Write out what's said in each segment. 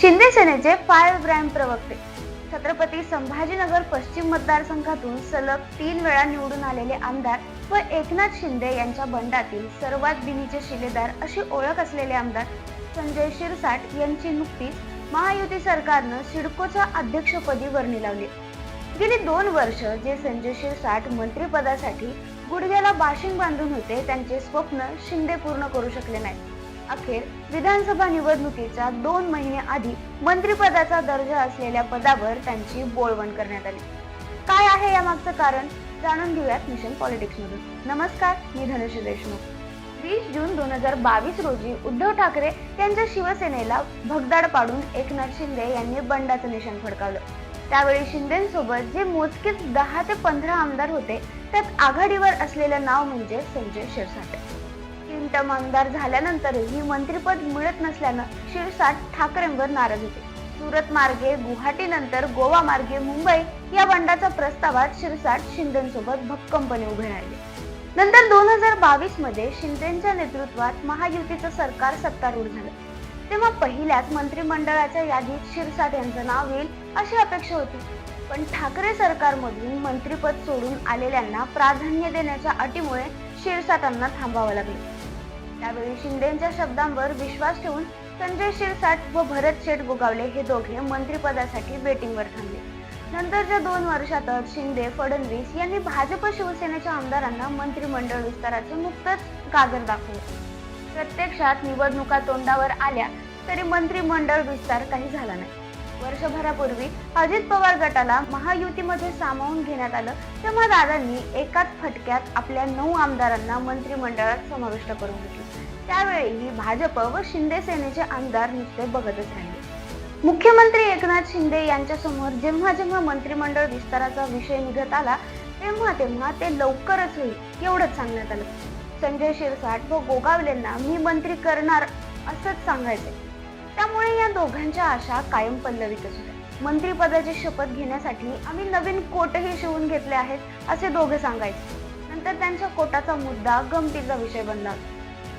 शिंदे सेनेचे fire brand प्रवक्ते. छत्रपती संभाजीनगर पश्चिम मतदारसंघातून सलग तीन वेळा निवडून आलेले आमदार व एकनाथ शिंदे यांच्या बंडातील सर्वात बिनीचे शिलेदार अशी ओळख असलेले आमदार संजय शिरसाट यांची नुकतीच महायुती सरकारनं सिडकोच्या अध्यक्षपदी वर्णी लावली. गेली दोन वर्ष जे संजय शिरसाट मंत्रिपदासाठी गुडघ्याला बाशिंग बांधून होते त्यांचे स्वप्न शिंदे पूर्ण करू शकले नाहीत. अखेर विधानसभा निवडणुकीच्या दोन महिने आधी मंत्रिपदाचा दर्जा असलेल्या पदावर त्यांची बोळवण करण्यात आली. काय आहे यामागचं कारण? जाणून घेऊयात मिशन पॉलिटिक्स मधून नमस्कार मी धनुषी देशमुख. वीस जून दोन हजार बावीस रोजी उद्धव ठाकरे यांच्या शिवसेनेला भगदाड पाडून एकनाथ शिंदे यांनी बंडाचं निशाण फडकावलं. त्यावेळी शिंदेसोबत जे मोजकेच दहा ते पंधरा आमदार होते त्यात आघाडीवर असलेलं नाव म्हणजे संजय शिरसाट. टर्म आमदार झाल्यानंतरही मंत्रिपद मिळत नसल्यानं शिरसाट ठाकरेंवर नाराज होते. सुरत मार्गे गुवाहाटी नंतर गोवा मार्गे मुंबई या बंडाचा प्रस्तावात शिरसाट शिंदेसोबत भक्कमपणे उभे राहिले. नंतर दोन हजार बावीसमध्ये शिंदेच्या नेतृत्वात महायुतीचं सरकार सत्तारूढ झालं. तेव्हा पहिल्याच मंत्रिमंडळाच्या यादीत शिरसाट यांचं नाव येईल अशी अपेक्षा होती. पण ठाकरे सरकारमधून मंत्रिपद सोडून आलेल्यांना प्राधान्य देण्याच्या अटीमुळे शिरसाटांना थांबावं लागले. त्यावेळी शिंदेच्या शब्दांवर विश्वास ठेवून संजय शिरसाट व भरत शेठ गोगावले हे दोघे मंत्रिपदासाठी बेटिंगवर थांबले. नंतरच्या दोन वर्षातच शिंदे फडणवीस यांनी भाजप शिवसेनेच्या आमदारांना मंत्रिमंडळ विस्ताराचे नुकतंच कागद दाखवले. प्रत्यक्षात निवडणुका तोंडावर आल्या तरी मंत्रिमंडळ विस्तार काही झाला नाही. वर्षभरापूर्वी अजित पवार गटाला महायुतीमध्ये सामावून घेण्यात आलं तेव्हा दादांनी एकाच फटक्यात आपल्या नऊ आमदारांना मंत्रिमंडळात समाविष्ट करून घेतलं. त्यावेळीही भाजप व शिंदे सेनेचे आमदार नुसते बघतच राहिले. मुख्यमंत्री एकनाथ शिंदे यांच्या समोर जेव्हा जेव्हा मंत्रिमंडळ विस्ताराचा विषय निघत आला तेव्हा तेव्हा ते लवकरच होईल एवढंच सांगण्यात आलं. संजय शिरसाट व गोगावलेंना मी मंत्री करणार असंच सांगायचे त्यामुळे या दोघांच्या आशा कायम पल्लवीतच होत्या. मंत्रिपदाची शपथ घेण्यासाठी आम्ही नवीन कोटही शिवून घेतले आहेत असे दोघे सांगायचे. नंतर त्यांच्या कोटाचा मुद्दा गमतीचा विषय बनला. होता.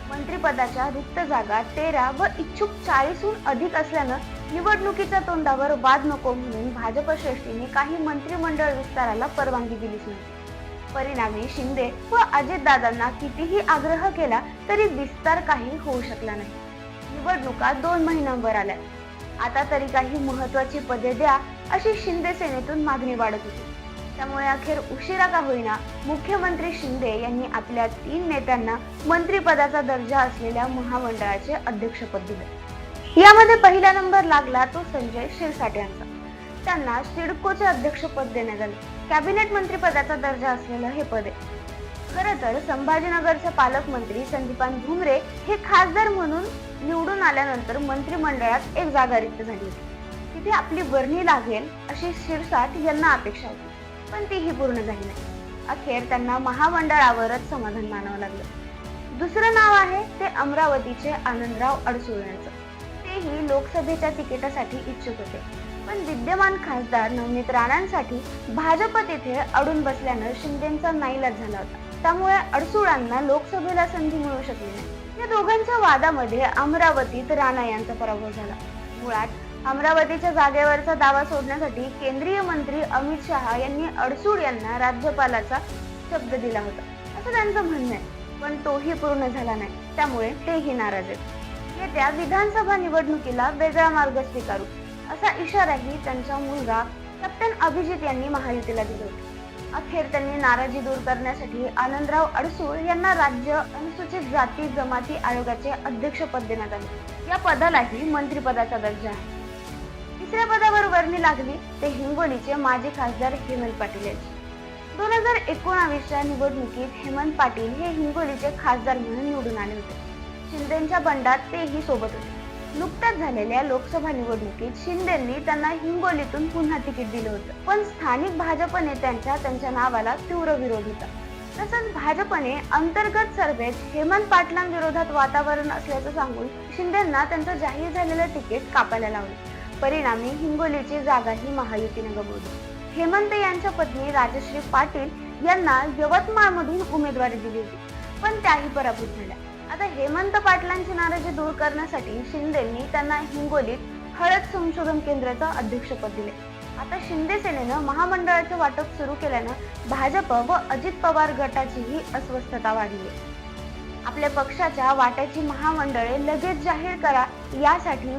मंत्रिपदाच्या रिक्त जागा तेरा व इच्छुक चाळीसहून अधिक असल्यानं निवडणुकीच्या तोंडावर वाद नको म्हणून भाजप श्रेष्ठीने काही मंत्रिमंडळ विस्ताराला परवानगी दिलीच नाही. परिणामी शिंदे व अजितदादांना कितीही आग्रह केला तरी विस्तार काही होऊ शकला नाही. निवडणुका दोन महिन्यांवर आल्या. आता तरी काही महत्वाची पदे द्या अशी शिंदे सेनेतून मागणी वाढत होती. त्यामुळे अखेर उशिरा का होईना मुख्यमंत्री शिंदे यांनी आपल्या तीन नेत्यांना मंत्रिपदाचा दर्जा असलेल्या महामंडळाचे अध्यक्षपद दिले. यामध्ये पहिला नंबर लागला तो संजय शिरसाट यांचा. त्यांना सिडकोचे अध्यक्षपद देण्यात आले. कॅबिनेट मंत्रिपदाचा दर्जा असलेलं हे पद आहे. खर तर संभाजीनगरचे पालकमंत्री संदीपान भुमरे हे खासदार म्हणून निवडून आल्यानंतर मंत्रिमंडळात एक जागा रिक्त झाली होती. तिथे आपली वर्णी लागेल अशी शिरसाट यांना अपेक्षा होती. पण तीही पूर्ण झाली नाही. अखेर त्यांना महामंडळावरच समाधान मानावं लागलं. दुसरं नाव आहे ते अमरावतीचे आनंदराव अडसूळ यांचं तेही लोकसभेच्या तिकिटासाठी इच्छुक होते. पण विद्यमान खासदार नवनीत राणांसाठी भाजप तिथे अडून बसल्यानं शिंदेचा नाईलाज झाला होता. त्यामुळे अडसुळांना लोकसभेला संधी मिळू शकली नाही. या दोघांच्या वादामध्ये अमरावतीत राणा यांचा पराभव झाला. मुळात अमरावतीच्या जागेवरचा दावा सोडण्यासाठी केंद्रीय मंत्री अमित शहा यांनी अडसूड यांना राज्यपालाचा शब्द दिला होता. असं त्यांचं म्हणणं आहे. पण तोही पूर्ण झाला नाही. त्यामुळे तेही नाराज आहेत. येत्या विधानसभा निवडणुकीला वेगळा मार्ग स्वीकारू. असा इशाराही त्यांचा मुलगा कॅप्टन अभिजित यांनी महायुतीला दिला होता. अखेर त्यांनी नाराजी दूर करण्यासाठी आनंदराव अडसूळ यांना राज्य अनुसूचित जाती जमाती आयोगाचे अध्यक्षपद देण्यात आले. या पदालाही मंत्रिपदाचा दर्जा आहे. तिसऱ्या पदावर वर्णी लागली ते हिंगोलीचे माजी खासदार हेमंत पाटील यांची. दोन हजार एकोणावीसच्या निवडणुकीत हेमंत पाटील हे हिंगोलीचे खासदार म्हणून निवडून आले होते. शिंदेच्या बंडात तेही सोबत होते. नुकत्याच झालेल्या लोकसभा निवडणुकीत शिंदेंनी त्यांना हिंगोलीतून पुन्हा तिकीट दिलं होतं. पण स्थानिक भाजप नेत्यांच्या त्यांच्या नावाला तीव्र विरोध होता. तसंच भाजपने अंतर्गत सर्वेत हेमंत पाटलांविरोधात वातावरण असल्याचं सांगून शिंदेंना त्यांचं जाहीर झालेलं तिकीट कापायला लावलं. परिणामी हिंगोलीची जागाही महायुतीने गमावली. हेमंत यांच्या पत्नी राजश्री पाटील यांना यवतमाळमधून उमेदवारी दिली होती पण त्याही पराभूत झाल्या. आता हेमंत पाटलांची नाराजी दूर करण्यासाठी शिंदेंनी त्यांना हिंगोलीत हळद संशोधन केंद्राचं अध्यक्षपद दिले. आता शिंदे सेनेनं महामंडळाचं वाटप सुरू केल्यानं भाजप व अजित पवार गटाचीही अस्वस्थता वाढली. आहे आपल्या पक्षाच्या वाट्याची महामंडळे लगेच जाहीर करा यासाठी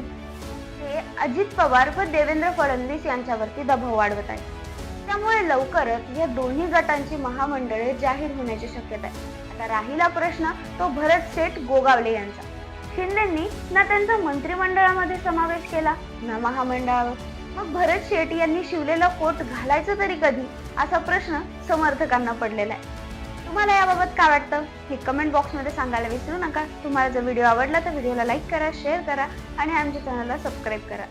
ते अजित पवार व देवेंद्र फडणवीस यांच्यावरती दबाव वाढवत आहे त्यामुळे लवकरच या दोन्ही गटांची महामंडळे जाहीर होण्याची शक्यता आहे. आता राहिला प्रश्न तो भरत शेठ गोगावले यांचा. शिंदेंनी ना त्यांचा मंत्रिमंडळामध्ये समावेश केला ना महामंडळावर. मग भरत शेठ यांनी शिवलेला कोट घालायचं तरी कधी? असा प्रश्न समर्थकांना पडलेला आहे. तुम्हाला याबाबत काय वाटतं? हे कमेंट बॉक्समध्ये सांगायला विसरू नका. तुम्हाला जर व्हिडिओ आवडला तर व्हिडिओला लाईक करा शेअर करा आणि आमच्या चॅनलला सबस्क्राईब करा.